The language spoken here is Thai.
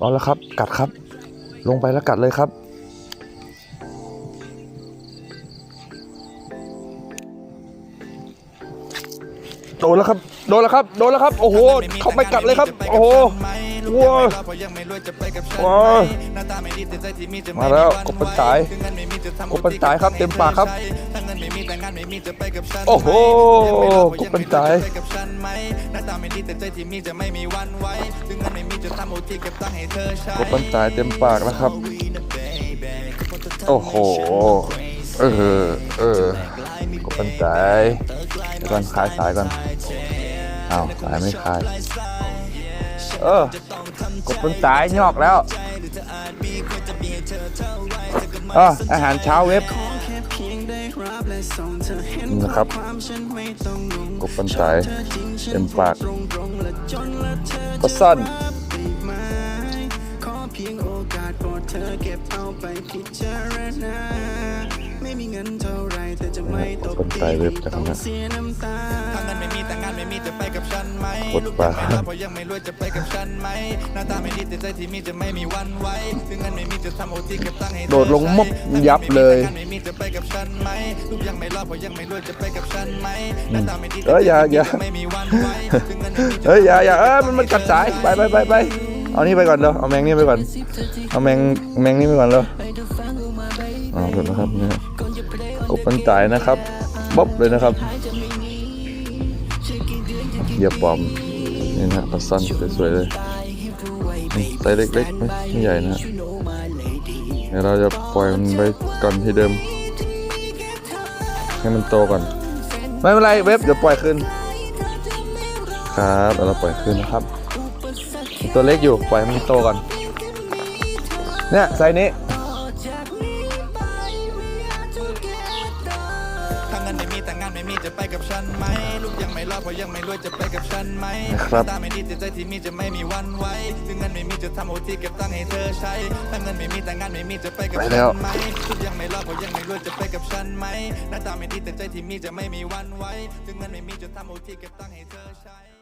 เอาแล้วครับ กัดครับ ลงไปแล้วกัดเลยครับ โดนแล้วครับ โดนแล้วครับ โดนแล้วครับ โอ้โห เข้าไปกัดเลยครับ โอ้โหว้าวว้าวมาแล้วกบปันสายกบปันสายครับเต็มปากครับ โอ้โหกบปันสาย กบปันสายเต็มปากนะครับ โอ้โห เออ เออกบปันสายเดี๋ยวก่อนคลายสายก่อนเอ้าสายไม่คลาย เออกบปันสายงอกแล้วอะอาหารเช้าเว็บนี่นะครับกบปันสายเต็มปากปลาซ่อน พียงโอกาสโปรดเธอเก็บเอาไปพิจารณา ไม่มีเงินเท่าไรเธอจะไม่ตกคนตายเว็บจะต้องทำไงเสียน้ำตาถ้าเงินไม่มีแต่งานไม่มีจะไปกับฉันไหมกดปลาลูกยังไม่รับเพราะยังไม่รวยจะไปกับฉันไหมหน้าตาไม่ดีแต่ใจที่มีจะไม่มีวันไหวถึงเงินไม่มีจะทำโอทีเก็บตังค์ให้เธอโดดลงมบยับเลยถ้างินไม่มีแต่งานไม่มีจะไปกับฉันไหมลูกยังไม่รอดเพราะยังไม่รวยจะไปกับฉันไหมหน้าตาไม่ดีเอ้ยอย่าอย่าจะไม่มีวันไหวถึงเงินไม่มีจะเฮ้ยอย่าอย่าเออมันมันกัดสายไปไปไปไป เอานี่ไปก่อนเร็วเอาแมงนี่ไปก่อน เอาแมงแมงนี่ไปก่อนเร็วเอาก่อนนะครับเนี่ยกบปันสายนะครับบ๊อบเลยนะครับเหยียบปอมนี่นะปลาซ่อนสวยๆเลยไซส์เล็กๆไม่ใหญ่นะฮะเดี๋ยวเราจะปล่อยมันไปก่อนที่เดิม ให้มันโตก่อน ไม่เป็นไรเว็บเดี๋ยวปล่อยขึ้น ครับเดี๋ยวเราปล่อยขึ้นนะครับ ตัวเล็กอยู่ปล่อยให้มันโตก่อน เนี่ยไซส์นี้ถ้าเงินไม่มีแต่งานไม่มีจะไปกับฉันไหมลูกยังไม่รอดเพราะยังไม่รวยจะไปกับฉันไหมนะครับหน้าตาไม่ดีแต่ใจที่มีจะไม่มีวันไหวถึงเงินไม่มีจะทำโอทีเก็บตังค์ให้เธอใช้ถ้าเงินไม่มีแต่งานไม่มีจะไปกับไปฉัแล้วนไหมลูกยังไม่รอดเพราะยังไม่รวยจะไปกับฉันไหมหน้าตาไม่ดีแต่ใจที่มีจะไม่มีวันไหวถึงเงินไม่มีจะทำโอทีเก็บตังค์ให้เธอใช้